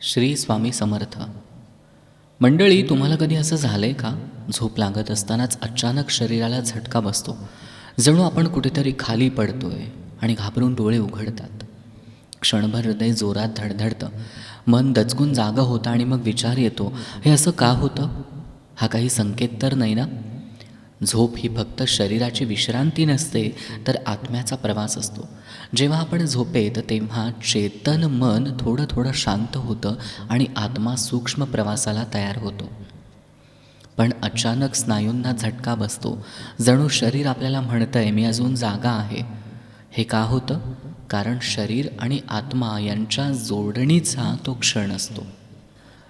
श्री स्वामी समर्थ. मंडळी तुम्हाला कधी असं झालं आहे का? झोप लागत असतानाच अचानक शरीराला झटका बसतो. जणू आपण कुठेतरी खाली पडतोय आणि घाबरून डोळे उघडतात. क्षणभर हृदय जोरात धडधडतं. मन दचकून जागं होतं आणि मग विचार येतो हे असं का होतं? हा काही संकेत तर नाही ना? झोप ही फक्त शरीराची विश्रांती नसते तर आत्म्याचा प्रवास असतो. जेव्हा आपण झोपेत तेव्हा चेतन मन थोडं थोडं शांत होतं आणि आत्मा सूक्ष्म प्रवासाला तयार होतो. पण अचानक स्नायूंना झटका बसतो. जणू शरीर आपल्याला म्हणतंय मी अजून जागा आहे. हे का होतं? कारण शरीर आणि आत्मा यांच्या जोडणीचा तो क्षण असतो.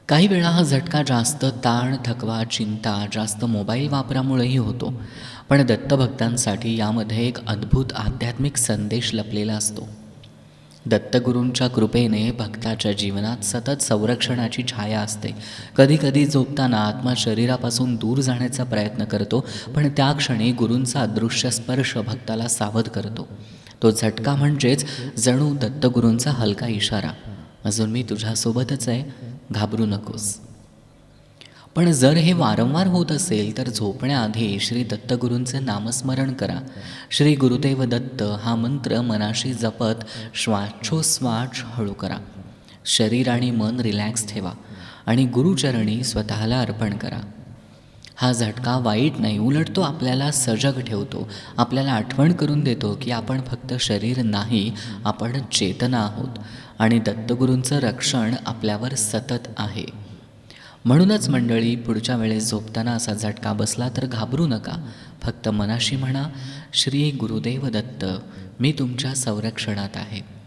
काही वेळा हा झटका जास्त ताण थकवा चिंता जास्त मोबाईल वापरामुळेही होतो. पण दत्तभक्तांसाठी यामध्ये एक अद्भुत आध्यात्मिक संदेश लपलेला असतो. दत्तगुरूंच्या कृपेने भक्ताच्या जीवनात सतत संरक्षणाची छाया असते. कधीकधी झोपताना आत्मा शरीरापासून दूर जाण्याचा प्रयत्न करतो पण त्या क्षणी गुरूंचा अदृश्य स्पर्श भक्ताला सावध करतो. तो झटका म्हणजेच जणू दत्तगुरूंचा हलका इशारा. अजून मी तुझ्यासोबतच आहे. घाबरू नकोस. पण जर हे वारंवार होत असेल तर झोपण्याआधी श्री दत्तगुरूंचे नामस्मरण करा. श्री गुरुदेव दत्त हा मंत्र मनाशी जपत श्वासोश्वास हळू करा. शरीर आणि मन रिलॅक्स ठेवा आणि गुरुचरणी स्वतःला अर्पण करा. हा झटका वाईट नाही उलट तो आपल्याला सजग ठेवतो. आपल्याला आठवण करून देतो की आपण फक्त शरीर नाही आपण चेतना आहोत. आणि दत्तगुरूंचं रक्षण आपल्यावर सतत आहे. म्हणूनच मंडळी पुढच्या वेळेस झोपताना असा झटका बसला तर घाबरू नका. फक्त मनाशी म्हणा श्री गुरुदेव दत्त मी तुमच्या संरक्षणात आहे.